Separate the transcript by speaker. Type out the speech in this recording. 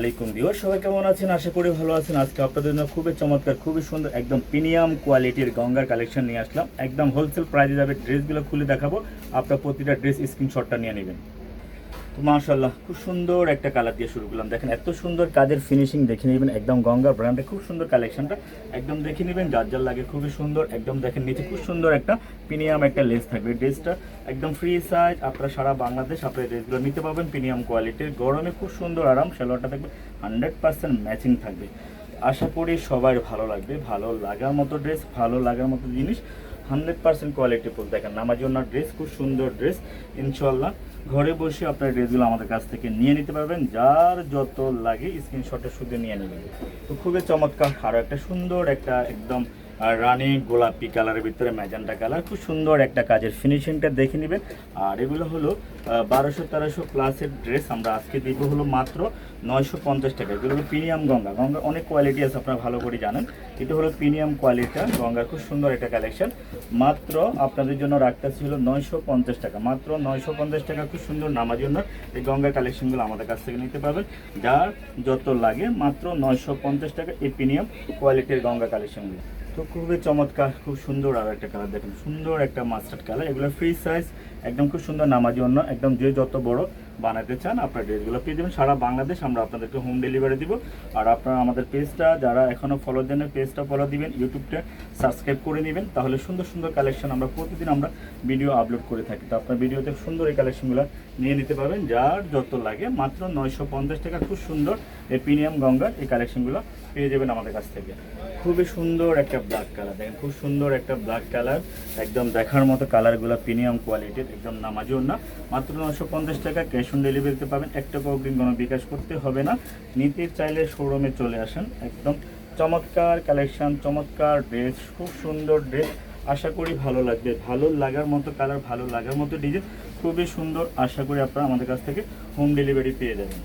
Speaker 1: আলাইকুম দিওর সবাই কেমন আছেন? আশা করি ভালো আছেন। আজকে আপনাদের জন্য খুবই চমৎকার, খুবই সুন্দর, একদম প্রিমিয়াম কোয়ালিটির গঙ্গার কালেকশন নিয়ে আসলাম। একদম হোলসেল প্রাইসে যাবে ড্রেসগুলো খুলে দেখাবো। আপনার প্রতিটা ড্রেস স্ক্রিনশটটা নিয়ে নেবেন। মাশাল্লাহ খুব সুন্দর একটা কালার দিয়ে শুরু করলাম। দেখেন, এত সুন্দর কাজের ফিনিশিং দেখে নেবেন একদম গঙ্গা ব্র্যান্ডে খুব সুন্দর কালেকশনটা একদম দেখে নেবেন, যার লাগে খুবই সুন্দর। একদম দেখেন, নিচে খুব সুন্দর একটা প্রিমিয়াম একটা লেস থাকবে। ড্রেসটা একদম ফ্রি সাইজ আপনারা সারা বাংলাদেশ আপনার ড্রেসগুলো নিতে পারবেন প্রিমিয়াম কোয়ালিটির গরমে খুব সুন্দর আরাম, সেলোয়ারটা থাকবে হান্ড্রেড পার্সেন্ট ম্যাচিং থাকবে। আশা করি সবার ভালো লাগবে, ভালো লাগার মতো ড্রেস ভালো লাগার মতো জিনিস। Hundred percent quality full. দেখেন আমার জন্য ড্রেস, খুব সুন্দর ড্রেস ইনশাল্লাহ ঘরে বসে আপনার ড্রেসগুলো আমাদের কাছ থেকে নিয়ে নিতে পারবেন। যার যত লাগে, স্ক্রিনশটে শুধু নিয়ে নেবেন। তো খুবই চমৎকার আরও একটা সুন্দর, একটা একদম আর রানি গোলাপি কালারের ভিতরে ম্যাজেন্টা কালার। খুব সুন্দর একটা কাজের ফিনিশিংটা দেখে নেবেন আর এগুলো হলো বারোশো তেরোশো প্লাসের ড্রেস আমরা আজকে দিব হলো মাত্র নয়শো পঞ্চাশ টাকা। এগুলো হলো প্রিমিয়াম গঙ্গা। গঙ্গা অনেক কোয়ালিটি আছে, আপনারা ভালো করে জানেন। এটা হলো প্রিমিয়াম কোয়ালিটিটা গঙ্গার খুব সুন্দর একটা কালেকশন মাত্র আপনাদের জন্য রাখতেছি হলো নয়শো পঞ্চাশ টাকা। মাত্র নয়শো পঞ্চাশ টাকা, খুব সুন্দর নামার জন্য এই গঙ্গা কালেকশনগুলো আমাদের কাছ থেকে নিতে পারবেন। যার যত লাগে মাত্র নয়শো পঞ্চাশ টাকা এই প্রিমিয়াম কোয়ালিটির গঙ্গা কালেকশনগুলো তো খুবই চমৎকার, খুব সুন্দর আর একটা কালার দেখেন। সুন্দর একটা মাস্টার্ড কালার এগুলো ফ্রি সাইজ একদম খুব সুন্দর নামাজি অন্য, একদম যে যত বড় বানাতে চান, আপনার ড্রেসগুলো পেয়ে যাবেন। সারা বাংলাদেশ আমরা আপনাদেরকে হোম ডেলিভারি দিব। আর আপনারা আমাদের পেজটা যারা এখনও ফলো দেন পেজটা ফলো দিবেন ইউটিউবটা সাবস্ক্রাইব করে নেবেন। তাহলে সুন্দর সুন্দর কালেকশন আমরা প্রতিদিন আমরা ভিডিও আপলোড করে থাকি। তো আপনার ভিডিওতে সুন্দর এই কালেকশনগুলো নিয়ে নিতে পারবেন। যার যত লাগে, মাত্র নয়শো পঞ্চাশ টাকা খুব সুন্দর এই প্রিমিয়াম গঙ্গার এই কালেকশনগুলো পেয়ে যাবেন আমাদের কাছ থেকে। খুবই সুন্দর একটা ব্ল্যাক কালার দেখেন, খুব সুন্দর একটা ব্ল্যাক কালার একদম দেখার মতো কালারগুলো প্রিমিয়াম কোয়ালিটির একদম নামাজও না। মাত্র নয়শো পঞ্চাশ টাকা ক্যাশ ডেলিভারিতে পাবেন। এক টাকা অগ্রিম কোনো বিকাশ করতে হবে না। নিতে চাইলে শোরুমে চলে আসেন। একদম চমৎকার কালেকশান চমৎকার ড্রেস খুব সুন্দর ড্রেস আশা করি ভালো লাগবে। ভালো লাগার মতো কালার ভালো লাগার মতো ডিজাইন খুবই সুন্দর। আশা করি আপনারা আমাদের কাছ থেকে হোম ডেলিভারি পেয়ে যাবেন।